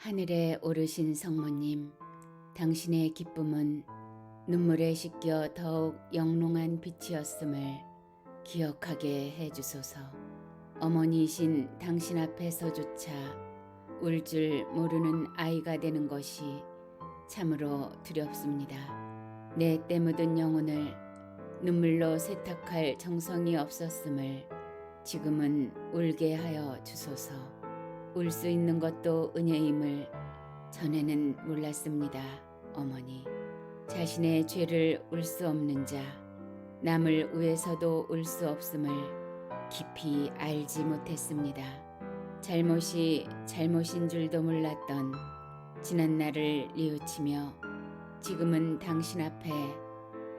하늘에 오르신 성모님, 당신의 기쁨은 눈물에 씻겨 더욱 영롱한 빛이었음을 기억하게 해주소서. 어머니이신 당신 앞에서조차 울 줄 모르는 아이가 되는 것이 참으로 두렵습니다. 내 때 묻은 영혼을 눈물로 세탁할 정성이 없었음을 지금은 울게 하여 주소서. 울 수 있는 것도 은혜임을 전에는 몰랐습니다, 어머니. 자신의 죄를 울 수 없는 자, 남을 위해서도 울 수 없음을 깊이 알지 못했습니다. 잘못이 잘못인 줄도 몰랐던 지난 날을 뉘우치며 지금은 당신 앞에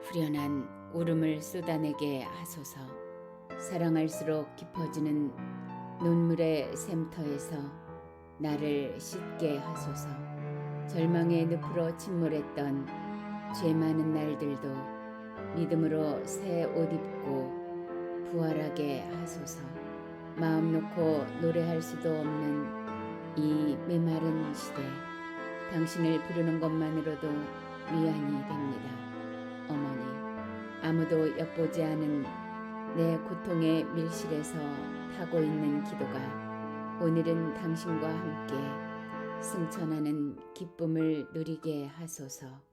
후련한 울음을 쏟아내게 하소서. 사랑할수록 깊어지는 눈물의 샘터에서 나를 씻게 하소서. 절망의 늪으로 침몰했던 죄 많은 날들도 믿음으로 새 옷 입고 부활하게 하소서. 마음 놓고 노래할 수도 없는 이 메마른 시대. 당신을 부르는 것만으로도 위안이 됩니다. 어머니, 아무도 엿보지 않은 내 고통의 밀실에서 타고 있는 기도가 오늘은 당신과 함께 승천하는 기쁨을 누리게 하소서.